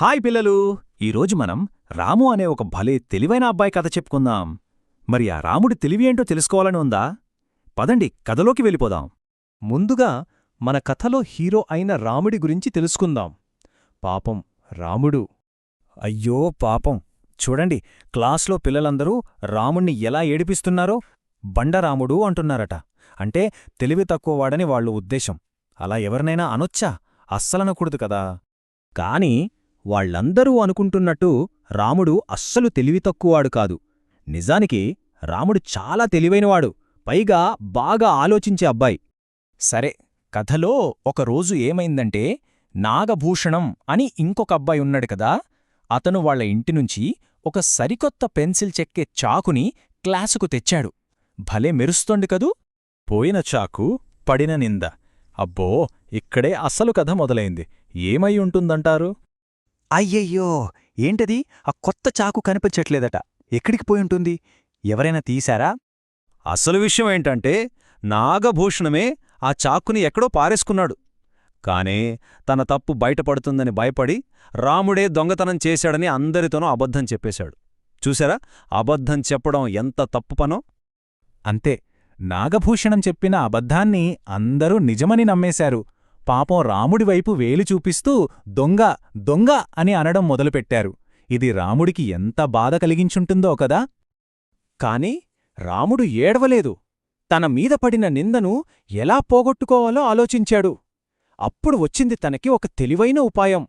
Hi పిల్లలు! ఈరోజు మనం రాము అనే ఒక భలే తెలివైన అబ్బాయి కథ చెప్పుకుందాం. మరి ఆ రాముడి తెలివి ఏంటో తెలుసుకోవాలని ఉందా? పదండి కథలోకి వెళ్ళిపోదాం. ముందుగా మన కథలో హీరో అయిన రాముడి గురించి తెలుసుకుందాం. పాపం రాముడు. అయ్యో పాపం! చూడండి క్లాస్లో పిల్లలందరూ రాముణ్ణి ఎలా ఏడిపిస్తున్నారో బండరాముడు అంటున్నారట. అంటే తెలివి తక్కువవాడని వాళ్ళు ఉద్దేశం. అలా ఎవరినైనా అనొచ్చా? అస్సలనకూడదు కదా. కాని వాళ్ళందరూ అనుకుంటున్నట్టు రాముడు అస్సలు తెలివితక్కువాడు కాదు. నిజానికి రాముడు చాలా తెలివైనవాడు పైగా బాగా ఆలోచించే అబ్బాయి. సరే కథలో ఒకరోజు ఏమైందంటే నాగభూషణం అని ఇంకొక అబ్బాయి ఉన్నాడు కదా అతను వాళ్ళ ఇంటినుంచి ఒక సరికొత్త పెన్సిల్ చెక్కే చాకుని క్లాసుకు తెచ్చాడు. భలే మెరుస్తోంది కదూ! పోయిన చాకు పడిన నింద. అబ్బో ఇక్కడే అసలు కథ మొదలైంది. ఏమై ఉంటుందంటారు? అయ్యయ్యో ఏంటది? ఆ కొత్త చాకు కనిపించట్లేదట. ఎక్కడికి పోయుంటుంది ఎవరైనా తీశారా? అసలు విషయం ఏంటంటే నాగభూషణమే ఆ చాకుని ఎక్కడో పారేసుకున్నాడు. కానే తన తప్పు బయటపడుతుందని భయపడి రాముడే దొంగతనం చేశాడని అందరితోనూ అబద్ధం చెప్పేశాడు. చూసారా అబద్ధం చెప్పడం ఎంత తప్పు పనో? అంతే. నాగభూషణం చెప్పిన అబద్ధాన్ని అందరూ నిజమని నమ్మేశారు. పాపం రాముడి వైపు వేలు చూపిస్తూ దొంగ దొంగ అని అనడం మొదలుపెట్టారు. ఇది రాముడికి ఎంత బాధ కలిగించుంటుందో కదా? కాని రాముడు ఏడవలేదు. తన మీద పడిన నిందను ఎలా పోగొట్టుకోవాలో ఆలోచించాడు. అప్పుడు వచ్చింది తనకి ఒక తెలివైన ఉపాయం.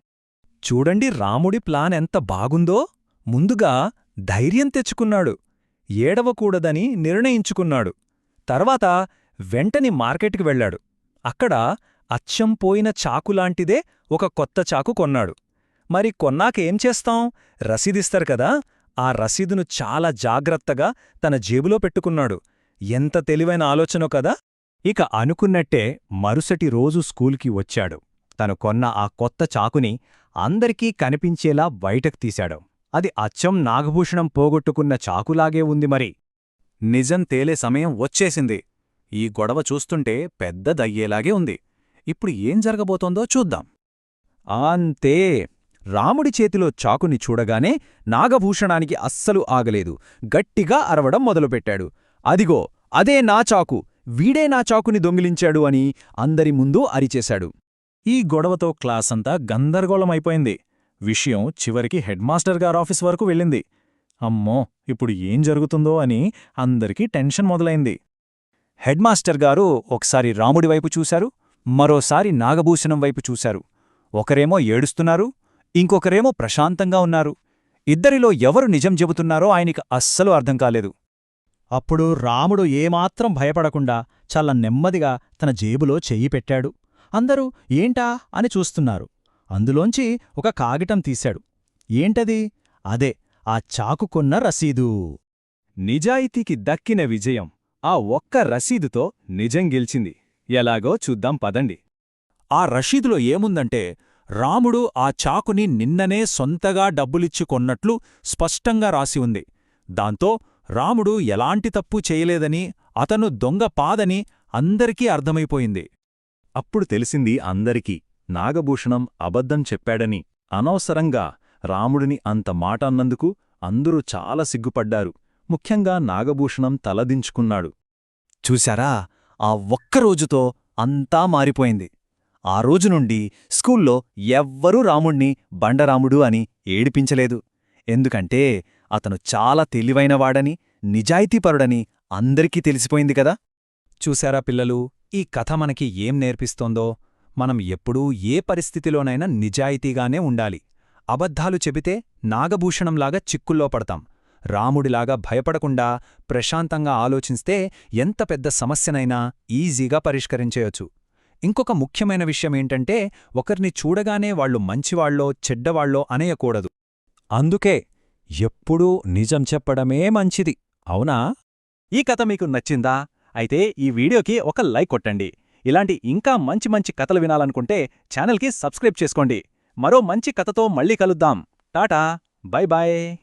చూడండి రాముడి ప్లాన్ ఎంత బాగుందో. ముందుగా ధైర్యం తెచ్చుకున్నాడు. ఏడవకూడదని నిర్ణయించుకున్నాడు. తర్వాత వెంటని మార్కెట్కి వెళ్ళాడు. అక్కడ అచ్చం పోయిన చాకులాంటిదే ఒక కొత్త చాకు కొన్నాడు. మరి కొన్నాకేం చేస్తాం? రసీదిస్తారు కదా ఆ రసీదును చాలా జాగ్రత్తగా తన జేబులో పెట్టుకున్నాడు. ఎంత తెలివైన ఆలోచనో కదా! ఇక అనుకున్నట్టే మరుసటి రోజు స్కూల్కి వచ్చాడు. తను కొన్న ఆ కొత్త చాకుని అందరికీ కనిపించేలా బయటకు తీశాడు. అది అచ్చం నాగభూషణం పోగొట్టుకున్న చాకులాగే ఉంది మరి. నిజం తేలే సమయం వచ్చేసింది. ఈ గొడవ చూస్తుంటే పెద్దదయ్యేలాగే ఉంది. ఇప్పుడు ఏం జరగబోతోందో చూద్దాం. అంతే. రాముడి చేతిలో చాకుని చూడగానే నాగభూషణానికి అస్సలు ఆగలేదు. గట్టిగా అరవడం మొదలుపెట్టాడు. అదిగో అదే నా చాకు. వీడే నా చాకుని దొంగిలించాడు అని అందరి ముందు అరిచేశాడు. ఈ గొడవతో క్లాసంతా గందరగోళమైపోయింది. విషయం చివరికి హెడ్మాస్టర్ గారాఫీస్ వరకు వెళ్ళింది. అమ్మో ఇప్పుడు ఏం జరుగుతుందో అని అందరికీ టెన్షన్ మొదలైంది. హెడ్మాస్టర్ గారు ఒకసారి రాముడి వైపు చూశారు. మరోసారి నాగభూషణం వైపు చూశారు. ఒకరేమో ఏడుస్తున్నారు ఇంకొకరేమో ప్రశాంతంగా ఉన్నారు. ఇద్దరిలో ఎవరు నిజం చెబుతున్నారో ఆయనకి అస్సలు అర్థం కాలేదు. అప్పుడు రాముడు ఏమాత్రం భయపడకుండా చాలా నెమ్మదిగా తన జేబులో చెయ్యి పెట్టాడు. అందరూ ఏంటా? అని చూస్తున్నారు. అందులోంచి ఒక కాగితం తీశాడు. ఏంటది? అదే ఆ చాకు కొన్న రసీదు. నిజాయితీకి దక్కిన విజయం ఆ ఒక్క రసీదుతో నిజం గెలిచింది. ఎలాగో చూద్దాం పదండి. ఆ రషీదులో ఏముందంటే రాముడు ఆ చాకుని నిన్ననే సొంతగా డబ్బులిచ్చి కొన్నట్లు స్పష్టంగా రాసి ఉంది. దాంతో రాముడు ఎలాంటి తప్పు చేయలేదని అతను దొంగ పాదని అందరికీ అర్థమైపోయింది. అప్పుడు తెలిసింది అందరికీ నాగభూషణం అబద్ధం చెప్పాడని. అనవసరంగా రాముడిని అంత మాట అన్నందుకు అందరూ చాలా సిగ్గుపడ్డారు. ముఖ్యంగా నాగభూషణం తలదించుకున్నాడు. చూశారా? ఆ ఒక్కరోజుతో అంతా మారిపోయింది. ఆ రోజు నుండి స్కూల్లో ఎవ్వరూ రాముణ్ణి బండరాముడు అని ఏడిపించలేదు. ఎందుకంటే అతను చాలా తెలివైనవాడని నిజాయితీపరుడని అందరికీ తెలిసిపోయింది కదా. చూశారా పిల్లలు ఈ కథ మనకి ఏం నేర్పిస్తోందో? మనం ఎప్పుడూ ఏ పరిస్థితిలోనైనా నిజాయితీగానే ఉండాలి. అబద్ధాలు చెబితే నాగభూషణంలాగా చిక్కుల్లో పడతాం. రాముడిలాగా భయపడకుండా ప్రశాంతంగా ఆలోచిస్తే ఎంత పెద్ద సమస్యనైనా ఈజీగా పరిష్కరించేయొచ్చు ఇంకొక ముఖ్యమైన విషయమేంటంటే ఒకరిని చూడగానే వాళ్ళు మంచివాళ్ళో చెడ్డవాళ్ళో అనేయకూడదు. అందుకే ఎప్పుడూ నిజం చెప్పడమే మంచిది. అవునా? ఈ కథ మీకు నచ్చిందా? అయితే ఈ వీడియోకి ఒక లైక్ కొట్టండి. ఇలాంటి ఇంకా మంచి మంచి కథలు వినాలనుకుంటే ఛానల్కి సబ్స్క్రైబ్ చేసుకోండి. మరో మంచి కథతో మళ్ళీ కలుద్దాం. టాటా! Bye bye